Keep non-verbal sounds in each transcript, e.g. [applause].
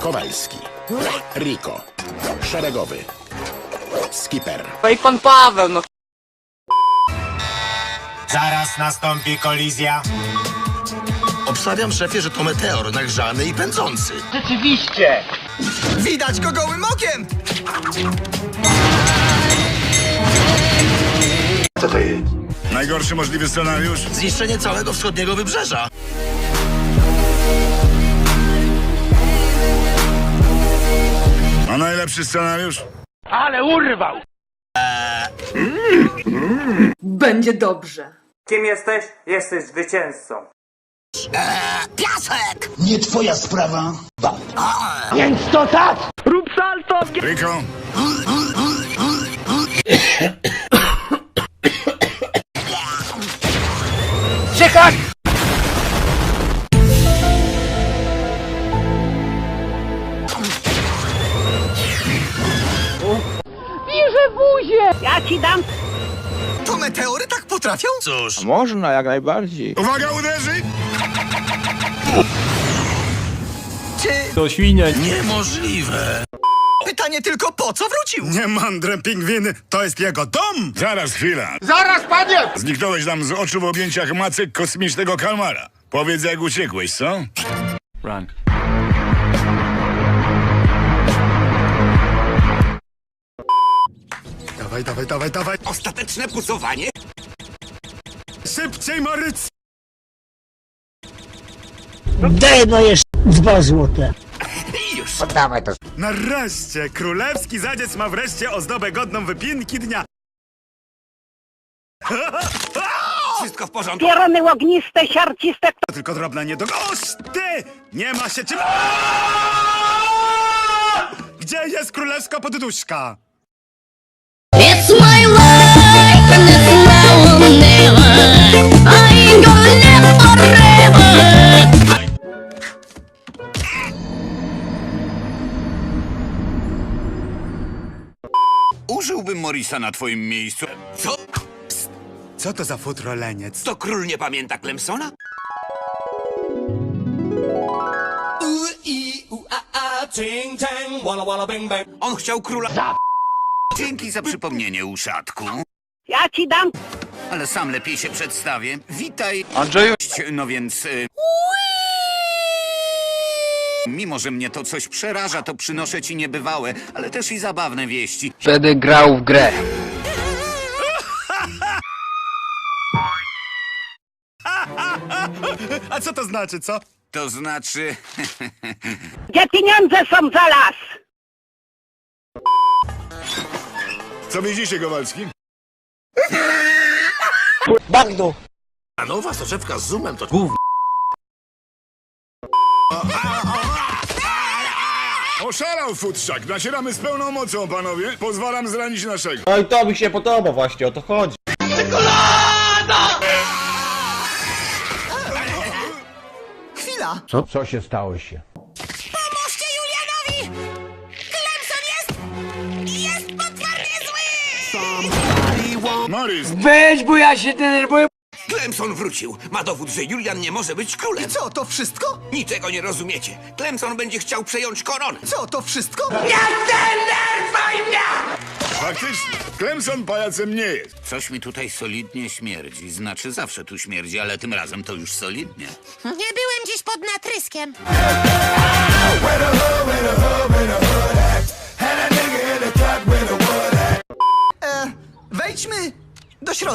Kowalski. Riko. Szeregowy. Skipper. No i pan Paweł, no Zaraz nastąpi kolizja. Obstawiam, szefie, że to meteor nagrzany i pędzący. Widać go gołym okiem! Najgorszy możliwy scenariusz? Zniszczenie całego wschodniego wybrzeża. A najlepszy scenariusz? Będzie dobrze. Kim jesteś? Jesteś zwycięzcą. Nie twoja sprawa. Riko? To meteory tak potrafią? Cóż, Można, jak najbardziej. Uwaga, uderzy! To świnia. niemożliwe. Pytanie tylko po co wrócił? Nie mądre pingwiny, to jest jego dom! Zaraz, chwila. Zaraz, panie! Zniknąłeś nam z oczu w objęciach macek kosmicznego kalmara. Powiedz, jak uciekłeś, co? Run. Dawaj, dawaj, dawaj, dawaj! Ostateczne pucowanie? Szybciej, Maryc! Nareszcie! Królewski zadziec ma wreszcie ozdobę godną wypinki dnia. Wszystko w porządku. Pierony ogniste, siarciste, To tylko drobna niedog... Oż ty! Nie ma się czym... Gdzie jest królewska podduszka? Użyłbym Morisa na twoim miejscu. Co? Co to za futroleniec? To król nie pamięta Clemsona? On chciał króla... Za... Dzięki za przypomnienie, uszatku. ja ci dam. Ale sam lepiej się przedstawię. Witaj. Andrzeju. No więc... Y... Mimo, że mnie to coś przeraża, to przynoszę ci niebywałe, ale też i zabawne wieści. Będę grał w grę. [laughs] A co to znaczy, co? To znaczy... [laughs] Gdzie pieniądze są za las? Co widzicie, Kowalski? A nowa soczewka z zoomem to gówno. Oszalał futrzak! Nacieramy z pełną mocą, panowie. Pozwalam zranić naszego. No i to mi się podoba właśnie, o to chodzi. Chwila! Co się stało się? Morris, Weź, bo ja się denerwuję. Clemson wrócił. Ma dowód, że Julian nie może być królem. Co, to wszystko? Niczego nie rozumiecie. Clemson będzie chciał przejąć koronę. Co, to wszystko? faktycznie, Clemson pajacem nie jest. Coś mi tutaj solidnie śmierdzi. Znaczy zawsze tu śmierdzi, ale tym razem to już solidnie. Nie byłem dziś pod natryskiem.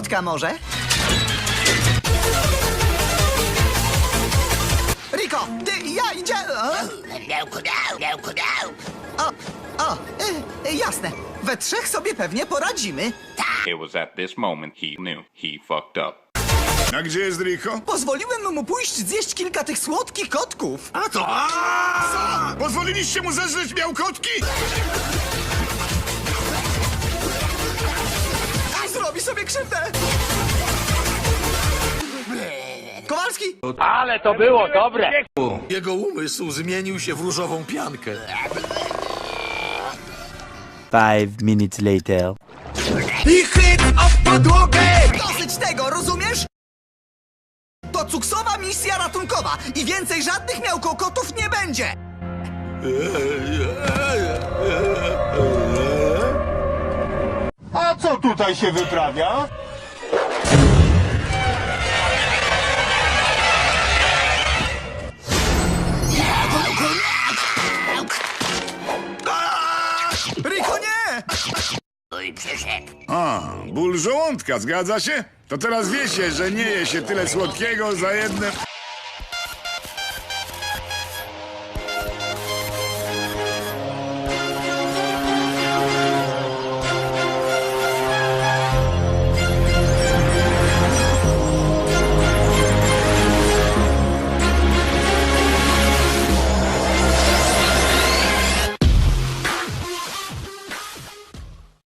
Środka może. Riko, ty i ja idzie... O, o, y, y, jasne. We trzech sobie pewnie poradzimy. It was at this moment he knew he fucked up. A gdzie jest Rico? Pozwoliłem mu pójść zjeść kilka tych słodkich kotków. A to... Co? Pozwoliliście mu zeżreć miałkotki? Krzywdę. Kowalski! Jego umysł zmienił się w różową piankę. Five minutes later. I chyt o podłogę! Dosyć tego, rozumiesz? To to cuksowa misja ratunkowa i więcej żadnych miałkokotów nie będzie! A co tutaj się wyprawia? Riko, nie! A, ból żołądka, zgadza się? To teraz wiecie, że nie je się tyle słodkiego za jedne...